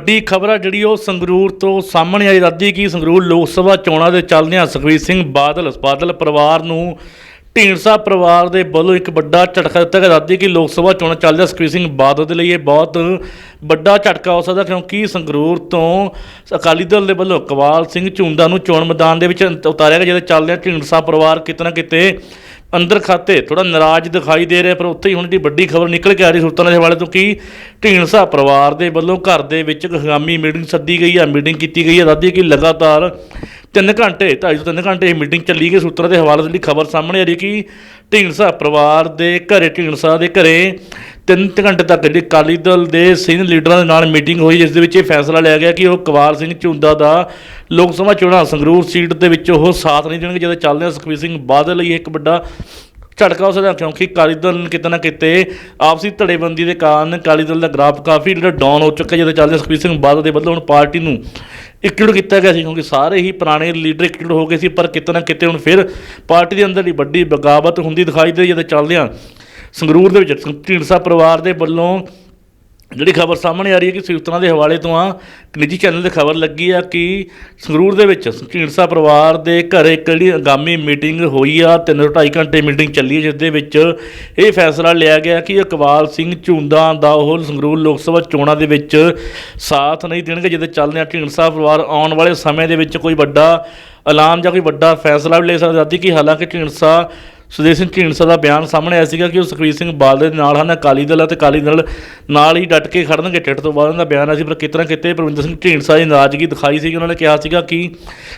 ਵੱਡੀ ਖਬਰ ਆ ਜਿਹੜੀ ਉਹ ਸੰਗਰੂਰ ਤੋਂ ਸਾਹਮਣੇ ਆਈ। ਰਾਦੀ ਕੀ ਸੰਗਰੂਰ ਲੋਕ ਸਭਾ ਚੋਣਾਂ ਦੇ ਚੱਲਦਿਆਂ ਸੁਖਬੀਰ ਸਿੰਘ ਬਾਦਲ ਬਾਦਲ ਪਰਿਵਾਰ ਨੂੰ ਢੀਂਡਸਾ ਪਰਿਵਾਰ ਦੇ ਵੱਲੋਂ ਇੱਕ ਵੱਡਾ ਝਟਕਾ ਦਿੱਤਾ ਗਿਆ। ਰਾਦੀ ਕਿ ਲੋਕ ਸਭਾ ਚੋਣਾਂ ਚੱਲਦਿਆਂ ਸੁਖਬੀਰ ਸਿੰਘ ਬਾਦਲ ਦੇ ਲਈ ਇਹ ਬਹੁਤ ਵੱਡਾ ਝਟਕਾ ਹੋ ਸਕਦਾ, ਕਿਉਂਕਿ ਸੰਗਰੂਰ ਤੋਂ ਅਕਾਲੀ ਦਲ ਦੇ ਵੱਲੋਂ ਕਵਾਲ ਸਿੰਘ ਝੁੰਦਾ ਨੂੰ ਚੋਣ ਮੈਦਾਨ ਦੇ ਵਿੱਚ ਉਤਾਰਿਆ ਗਿਆ, ਜਿਹਦੇ ਚੱਲਦਿਆਂ ਢੀਂਡਸਾ ਪਰਿਵਾਰ ਕਿਤੇ ਨਾ ਕਿਤੇ ਅੰਦਰ ਖਾਤੇ ਥੋੜਾ ਨਾਰਾਜ਼ ਦਿਖਾਈ ਦੇ ਰਿਹਾ, ਪਰ ਉੱਥੇ ਹੀ ਹੁਣ ਜਿਹੜੀ ਵੱਡੀ ਖਬਰ ਨਿਕਲ ਕੇ ਆ ਰਹੀ ਸੁਲਤਾਨ ਦੇ ਹਵਾਲੇ ਤੋਂ, ਕਿ ਢੀਂਡਸਾ ਪਰਿਵਾਰ ਦੇ ਵੱਲੋਂ ਘਰ ਦੇ ਵਿੱਚ ਇੱਕ ਹੰਗਾਮੀ ਮੀਟਿੰਗ ਸੱਦੀ ਗਈ ਹੈ ਮੀਟਿੰਗ ਕੀਤੀ ਗਈ ਹੈ ਦਾਦੀ ਕਿ ਲਗਾਤਾਰ 3 ਘੰਟੇ, ਢਾਈ ਤੋਂ 3 ਘੰਟੇ ਇਹ ਮੀਟਿੰਗ ਚੱਲੀ ਗਈ ਸੂਤਰਾਂ ਦੇ ਹਵਾਲੇ ਤੋਂ ਜਿਹੜੀ ਖਬਰ ਸਾਹਮਣੇ ਆ ਰਹੀ ਕਿ ਢੀਂਡਸਾ ਪਰਿਵਾਰ ਦੇ ਘਰੇ, ਢੀਂਡਸਾ ਦੇ ਘਰੇ 3 ਘੰਟੇ ਤੱਕ ਜਿਹੜੀ ਅਕਾਲੀ ਦਲ ਦੇ ਸੀਨੀਅਰ ਲੀਡਰਾਂ ਦੇ ਨਾਲ ਮੀਟਿੰਗ ਹੋਈ, ਜਿਸ ਦੇ ਵਿੱਚ ਇਹ ਫੈਸਲਾ ਲਿਆ ਗਿਆ ਕਿ ਉਹ ਕਵਾਲ ਸਿੰਘ ਝੁੰਦਾ ਦਾ ਲੋਕ ਸਭਾ ਚੋਣਾਂ ਸੰਗਰੂਰ ਸੀਟ ਦੇ ਵਿੱਚ ਉਹ ਸਾਥ ਨਹੀਂ ਦੇਣਗੇ। ਜਦੋਂ ਚੱਲਦੇ ਸੁਖਬੀਰ ਸਿੰਘ ਬਾਦਲ ਲਈ ਇੱਕ ਵੱਡਾ ਝਟਕਾ ਹੋ ਸਕਦਾ ਕਿਉਂਕਿ ਅਕਾਲੀ ਦਲ ਕਿਤੇ ਨਾ ਕਿਤੇ ਆਪਸੀ ਧੜੇਬੰਦੀ ਦੇ ਕਾਰਨ ਅਕਾਲੀ ਦਲ ਦਾ ਗ੍ਰਾਫ ਕਾਫੀ ਜਿਹੜਾ ਡਾਊਨ ਹੋ ਚੁੱਕਾ ਜਦੋਂ ਚੱਲਦੇ ਸੁਖਬੀਰ ਸਿੰਘ ਬਾਦਲ ਦੇ ਵੱਲੋਂ ਹੁਣ ਪਾਰਟੀ ਨੂੰ ਇਕਜੁੱਟ ਕੀਤਾ ਗਿਆ ਸੀ, ਕਿਉਂਕਿ ਸਾਰੇ ਹੀ ਪੁਰਾਣੇ ਲੀਡਰ ਇਕਜੁੱਟ ਹੋ ਗਏ ਸੀ, ਪਰ ਕਿਤੇ ਨਾ ਕਿਤੇ ਹੁਣ ਫਿਰ ਪਾਰਟੀ ਦੇ ਅੰਦਰ ਹੀ ਵੱਡੀ ਬਗਾਵਤ ਹੁੰਦੀ ਦਿਖਾਈ ਦੇ ਰਹੀ ਜਦੋਂ ਚੱਲਦਿਆਂ ਸੰਗਰੂਰ ਦੇ ਵਿੱਚ ਢੀਂਡਸਾ ਪਰਿਵਾਰ ਦੇ ਵੱਲੋਂ ਜਿਹੜੀ ਖਬਰ ਸਾਹਮਣੇ ਆ ਰਹੀ ਹੈ ਕਿ ਸੂਤਰਾਂ ਦੇ ਹਵਾਲੇ ਤੋਂ ਆ ਨਿੱਜੀ ਚੈਨਲ ਤੇ ਖਬਰ ਲੱਗੀ ਆ ਕਿ ਸੰਗਰੂਰ ਦੇ ਵਿੱਚ ਢੀਂਡਸਾ ਪਰਿਵਾਰ ਦੇ ਘਰ ਇੱਕ ਜਿਹੜੀ ਆਗਾਮੀ ਮੀਟਿੰਗ ਹੋਈ ਆ, ਤਿੰਨ ਤੋਂ ਢਾਈ ਘੰਟੇ ਮੀਟਿੰਗ ਚੱਲੀ ਹੈ ਜਿਸ ਦੇ ਵਿੱਚ ਇਹ ਫੈਸਲਾ ਲਿਆ ਗਿਆ ਕਿ ਇਕਬਾਲ ਸਿੰਘ ਝੁੰਦਾ ਦਾ ਉਹ ਸੰਗਰੂਰ ਲੋਕ ਸਭਾ ਚੋਣਾਂ ਦੇ ਵਿੱਚ ਸਾਥ ਨਹੀਂ ਦੇਣਗੇ, ਜਿਹਦੇ ਚੱਲਦੇ ਆ ਢੀਂਡਸਾ ਪਰਿਵਾਰ ਆਉਣ ਵਾਲੇ ਸਮੇਂ ਦੇ ਵਿੱਚ ਕੋਈ ਵੱਡਾ ਐਲਾਨ ਜਾਂ ਕੋਈ ਵੱਡਾ ਫੈਸਲਾ ਵੀ ਲੈ ਸਕਦਾ। ਸੀ ਕਿ ਹਾਲਾਂਕਿ ਢੀਂਡਸਾ ਸੁਦੇਵ ਸਿੰਘ ਢੀਂਡਸਾ ਦਾ ਬਿਆਨ ਸਾਹਮਣੇ ਆਇਆ ਸੀਗਾ ਕਿ ਉਹ ਸੁਖਬੀਰ ਸਿੰਘ ਬਾਦਲ ਦੇ ਨਾਲ ਹਨ, ਅਕਾਲੀ ਦਲ ਅਤੇ ਅਕਾਲੀ ਦਲ ਨਾਲ ਹੀ ਡਟ ਕੇ ਖੜਨਗੇ। ਟਿੱਟ ਤੋਂ ਬਾਅਦ ਉਹਨਾਂ ਦਾ ਬਿਆਨ ਆਇਆ ਸੀ, ਪਰ ਕਿਤਨਾ ਕਿਤੇ ਪਰਵਿੰਦਰ ਸਿੰਘ ਢੀਂਡਸਾ ਦੀ ਨਾਰਾਜ਼ਗੀ ਦਿਖਾਈ ਸੀ ਉਹਨਾਂ ਨੇ ਕਿਹਾ ਸੀਗਾ ਕਿ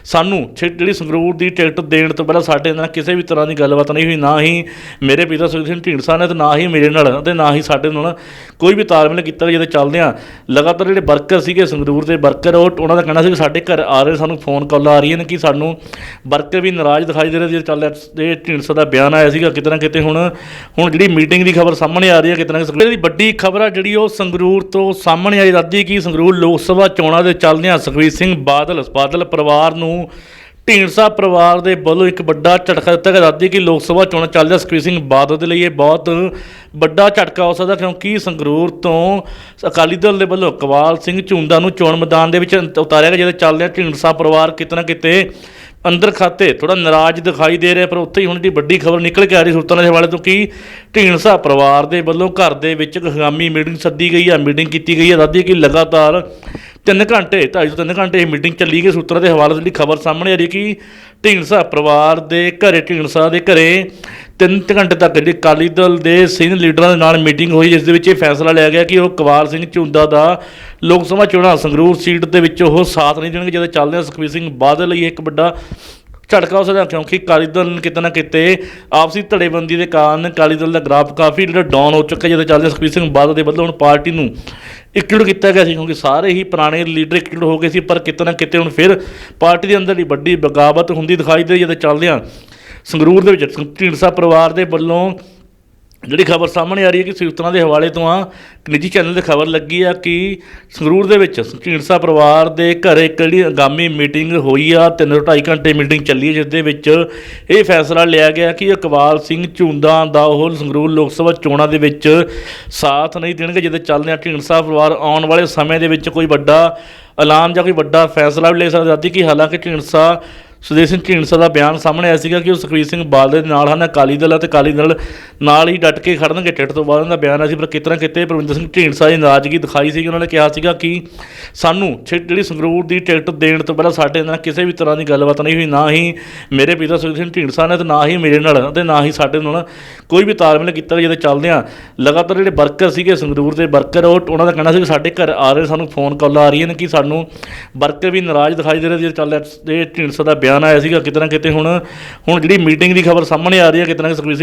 ਸਾਨੂੰ ਛੇ- ਜਿਹੜੀ ਸੰਗਰੂਰ ਦੀ ਟਿਕਟ ਦੇਣ ਤੋਂ ਪਹਿਲਾਂ ਸਾਡੇ ਨਾਲ ਕਿਸੇ ਵੀ ਤਰ੍ਹਾਂ ਦੀ ਗੱਲਬਾਤ ਨਹੀਂ ਹੋਈ, ਨਾ ਹੀ ਮੇਰੇ ਪਿਤਾ ਸੁਖਬੀਰ ਸਿੰਘ ਢੀਂਡਸਾ ਨੇ ਤੇ ਨਾ ਹੀ ਮੇਰੇ ਨਾਲ ਅਤੇ ਨਾ ਹੀ ਸਾਡੇ ਨਾਲ ਕੋਈ ਵੀ ਤਾਲਮੇਲ ਕੀਤਾ ਜਦੋਂ ਚੱਲਦੇ ਆ ਲਗਾਤਾਰ ਜਿਹੜੇ ਵਰਕਰ ਸੀਗੇ ਸੰਗਰੂਰ ਦੇ ਵਰਕਰ, ਉਹ ਉਹਨਾਂ ਦਾ ਕਹਿਣਾ ਸੀ ਕਿ ਸਾਡੇ ਘਰ ਆ ਰਹੇ, ਸਾਨੂੰ ਫੋਨ ਕਾਲ ਆ ਰਹੀਆਂ ਨੇ ਕਿ ਸਾਨੂੰ ਵਰਕਰ ਵੀ ਨਾਰਾਜ਼ ਦਿਖਾਈ ਦੇ ਰਹੇ ਜਿਹੜੇ ਚੱਲ ਇਹ ਢੀਂਡਸਾ ਦਾ ਬਿਆਨ ਆਇਆ ਸੀਗਾ, ਕਿਤੇ ਨਾ ਕਿਤੇ ਹੁਣ ਹੁਣ ਜਿਹੜੀ ਮੀਟਿੰਗ ਦੀ ਖਬਰ ਸਾਹਮਣੇ ਆ ਰਹੀ ਹੈ, ਕਿਤੇ ਨਾ ਕਿਤੇ ਦੀ ਵੱਡੀ ਖਬਰ ਆ, ਜਿਹੜੀ ਉਹ ਸੰਗਰੂਰ ਤੋਂ ਸਾਹਮਣੇ ਆਈ ਰਾਦੀ ਕੀ ਸੰਗਰੂਰ ਲੋਕ ਸਭਾ ਚੋਣਾਂ ਦੇ ਚੱਲਦਿਆਂ ਸੁਖਬੀਰ ਸਿੰਘ ਬਾਦਲ ਬਾਦਲ ਪਰਿਵਾਰ ਨੂੰ ਢੀਂਡਸਾ ਪਰਿਵਾਰ ਦੇ ਵੱਲੋਂ ਇੱਕ ਵੱਡਾ ਝਟਕਾ ਦਿੱਤਾ ਗਿਆ। ਰਾਦੀ ਕਿ ਲੋਕ ਸਭਾ ਚੋਣਾਂ ਚੱਲਦਿਆਂ ਸੁਖਬੀਰ ਸਿੰਘ ਬਾਦਲ ਦੇ ਲਈ ਇਹ ਬਹੁਤ ਵੱਡਾ ਝਟਕਾ ਹੋ ਸਕਦਾ, ਕਿਉਂਕਿ ਸੰਗਰੂਰ ਤੋਂ ਅਕਾਲੀ ਦਲ ਦੇ ਵੱਲੋਂ ਕਵਾਲ ਸਿੰਘ ਝੁੰਦਾ ਨੂੰ ਚੋਣ ਮੈਦਾਨ ਦੇ ਵਿੱਚ ਉਤਾਰਿਆ ਗਿਆ, ਜਿਹਦੇ ਚੱਲਦਿਆਂ ਢੀਂਡਸਾ ਪਰਿਵਾਰ ਕਿਤੇ ਨਾ ਕਿਤੇ ਅੰਦਰ ਖਾਤੇ ਥੋੜਾ ਨਾਰਾਜ਼ ਦਿਖਾਈ ਦੇ ਰਿਹਾ, ਪਰ ਉੱਥੇ ਹੀ ਹੁਣ ਜਿਹੜੀ ਵੱਡੀ ਖਬਰ ਨਿਕਲ ਕੇ ਆ ਰਹੀ ਸੁਲਤਾਨ ਦੇ ਹਵਾਲੇ ਤੋਂ, ਕਿ ਢੀਂਡਸਾ ਪਰਿਵਾਰ ਦੇ ਵੱਲੋਂ ਘਰ ਦੇ ਵਿੱਚ ਇੱਕ ਹੰਗਾਮੀ ਮੀਟਿੰਗ ਸੱਦੀ ਗਈ ਹੈ ਮੀਟਿੰਗ ਕੀਤੀ ਗਈ ਹੈ ਦਾਦੀ ਕਿ ਲਗਾਤਾਰ 3 ਘੰਟੇ, ਢਾਈ ਤੋਂ 3 ਘੰਟੇ ਇਹ ਮੀਟਿੰਗ ਚੱਲੀ ਗਈ ਸੂਤਰਾਂ ਦੇ ਹਵਾਲੇ ਤੋਂ ਜਿਹੜੀ ਖਬਰ ਸਾਹਮਣੇ ਆ ਰਹੀ ਕਿ ਢੀਂਡਸਾ ਪਰਿਵਾਰ ਦੇ ਘਰੇ, ਢੀਂਡਸਾ ਦੇ ਘਰੇ ਤਿੰਨ 3 ਘੰਟੇ ਤੱਕ ਜਿਹੜੀ ਅਕਾਲੀ ਦਲ ਦੇ ਸੀਨੀਅਰ ਲੀਡਰਾਂ ਦੇ ਨਾਲ ਮੀਟਿੰਗ ਹੋਈ, ਜਿਸ ਦੇ ਵਿੱਚ ਇਹ ਫੈਸਲਾ ਲਿਆ ਗਿਆ ਕਿ ਉਹ ਕਵਾਲ ਸਿੰਘ ਝੁੰਦਾ ਦਾ ਲੋਕ ਸਭਾ ਚੋਣਾਂ, ਸੰਗਰੂਰ ਸੀਟ ਦੇ ਵਿੱਚ ਉਹ ਸਾਥ ਨਹੀਂ ਦੇਣਗੇ, ਜਦੋਂ ਚੱਲਦੇ ਆ ਸੁਖਬੀਰ ਸਿੰਘ ਬਾਦਲ ਲਈ ਇੱਕ ਵੱਡਾ ਝਟਕਾ ਹੋ ਸਕਦਾ ਕਿਉਂਕਿ ਅਕਾਲੀ ਦਲ ਕਿਤੇ ਨਾ ਕਿਤੇ ਆਪਸੀ ਧੜੇਬੰਦੀ ਦੇ ਕਾਰਨ ਅਕਾਲੀ ਦਲ ਦਾ ਗ੍ਰਾਫ ਕਾਫੀ ਜਿਹੜਾ ਡਾਊਨ ਹੋ ਚੁੱਕਾ ਜਦੋਂ ਚੱਲਦੇ ਸੁਖਬੀਰ ਸਿੰਘ ਬਾਦਲ ਦੇ ਵੱਲੋਂ ਹੁਣ ਪਾਰਟੀ ਨੂੰ ਇਕਜੁੱਟ ਕੀਤਾ ਗਿਆ ਸੀ, ਕਿਉਂਕਿ ਸਾਰੇ ਹੀ ਪੁਰਾਣੇ ਲੀਡਰ ਇਕਜੁੱਟ ਹੋ ਗਏ ਸੀ, ਪਰ ਕਿਤੇ ਨਾ ਕਿਤੇ ਹੁਣ ਫਿਰ ਪਾਰਟੀ ਦੇ ਅੰਦਰ ਹੀ ਵੱਡੀ ਬਗਾਵਤ ਹੁੰਦੀ ਦਿਖਾਈ ਦੇ ਰਹੀ ਜਦੋਂ ਚੱਲਦਿਆਂ ਸੰਗਰੂਰ ਦੇ ਵਿੱਚ ਢੀਂਡਸਾ ਪਰਿਵਾਰ ਦੇ ਵੱਲੋਂ ਜਿਹੜੀ ਖਬਰ ਸਾਹਮਣੇ ਆ ਰਹੀ ਹੈ ਕਿ ਸੂਤਰਾਂ ਦੇ ਹਵਾਲੇ ਤੋਂ ਆ ਨਿੱਜੀ ਚੈਨਲ ਤੇ ਖਬਰ ਲੱਗੀ ਆ ਕਿ ਸੰਗਰੂਰ ਦੇ ਵਿੱਚ ਢੀਂਡਸਾ ਪਰਿਵਾਰ ਦੇ ਘਰ ਇੱਕ ਜਿਹੜੀ ਆਗਾਮੀ ਮੀਟਿੰਗ ਹੋਈ ਆ, ਤਿੰਨ ਤੋਂ ਢਾਈ ਘੰਟੇ ਮੀਟਿੰਗ ਚੱਲੀ ਹੈ, ਜਿਸ ਦੇ ਵਿੱਚ ਇਹ ਫੈਸਲਾ ਲਿਆ ਗਿਆ ਕਿ ਇਕਬਾਲ ਸਿੰਘ ਝੁੰਦਾ ਦਾ ਉਹ ਸੰਗਰੂਰ ਲੋਕ ਸਭਾ ਚੋਣਾਂ ਦੇ ਵਿੱਚ ਸਾਥ ਨਹੀਂ ਦੇਣਗੇ, ਜਿਹਦੇ ਚੱਲਦੇ ਆ ਢੀਂਡਸਾ ਪਰਿਵਾਰ ਆਉਣ ਵਾਲੇ ਸਮੇਂ ਦੇ ਵਿੱਚ ਕੋਈ ਵੱਡਾ ਐਲਾਨ ਜਾਂ ਕੋਈ ਵੱਡਾ ਫੈਸਲਾ ਵੀ ਲੈ ਸਕਦਾ। ਸੀ ਕਿ ਹਾਲਾਂਕਿ ਢੀਂਡਸਾ ਸੁਦੇਵ ਸਿੰਘ ਢੀਂਡਸਾ ਦਾ ਬਿਆਨ ਸਾਹਮਣੇ ਆਇਆ ਸੀਗਾ ਕਿ ਉਹ ਸੁਖਬੀਰ ਸਿੰਘ ਬਾਦਲ ਦੇ ਨਾਲ ਹਨ, ਅਕਾਲੀ ਦਲ ਅਤੇ ਅਕਾਲੀ ਦਲ ਨਾਲ ਹੀ ਡਟ ਕੇ ਖੜਨਗੇ ਟਿੱਟ ਤੋਂ ਬਾਅਦ। ਉਹਨਾਂ ਦਾ ਬਿਆਨ ਆਇਆ ਸੀ ਪਰ ਕਿਤਨਾ ਕਿਤੇ ਪਰਵਿੰਦਰ ਸਿੰਘ ਢੀਂਡਸਾ ਦੀ ਨਾਰਾਜ਼ਗੀ ਦਿਖਾਈ ਸੀ ਉਹਨਾਂ ਨੇ ਕਿਹਾ ਸੀਗਾ ਕਿ ਸਾਨੂੰ ਛੇ- ਜਿਹੜੀ ਸੰਗਰੂਰ ਦੀ ਟਿਕਟ ਦੇਣ ਤੋਂ ਪਹਿਲਾਂ ਸਾਡੇ ਨਾਲ ਕਿਸੇ ਵੀ ਤਰ੍ਹਾਂ ਦੀ ਗੱਲਬਾਤ ਨਹੀਂ ਹੋਈ, ਨਾ ਹੀ ਮੇਰੇ ਪਿਤਾ ਸੁਖਬੀਰ ਸਿੰਘ ਢੀਂਡਸਾ ਨੇ ਤੇ ਨਾ ਹੀ ਮੇਰੇ ਨਾਲ ਅਤੇ ਨਾ ਹੀ ਸਾਡੇ ਨਾਲ ਕੋਈ ਵੀ ਤਾਲਮੇਲ ਕੀਤਾ ਜਿਹਦੇ ਚੱਲਦੇ ਆ ਲਗਾਤਾਰ ਜਿਹੜੇ ਵਰਕਰ ਸੀਗੇ ਸੰਗਰੂਰ ਦੇ ਵਰਕਰ, ਉਹ ਉਹਨਾਂ ਦਾ ਕਹਿਣਾ ਸੀ ਕਿ ਸਾਡੇ ਘਰ ਆ ਰਹੇ, ਸਾਨੂੰ ਫੋਨ ਕਾਲ ਆ ਰਹੀਆਂ ਨੇ ਕਿ ਸਾਨੂੰ ਵਰਕਰ ਵੀ ਨਾਰਾਜ਼ ਦਿਖਾਈ ਦੇ ਰਹੇ ਜਿਹੜੇ ਚੱਲ ਇਹ ਢੀਂਡਸਾ ਦਾ ਬਿਆਨ ਆਇਆ ਸੀਗਾ ਕਿਤੇ ਨਾ ਕਿਤੇ ਹੁਣ ਹੁਣ ਜਿਹੜੀ ਮੀਟਿੰਗ ਦੀ ਖਬਰ ਸਾਹਮਣੇ ਆ ਰਹੀ ਹੈ ਕਿਤੇ ਨਾ ਕਿਤੇ ਸੁਖਬੀਰ ਸਿੰਘ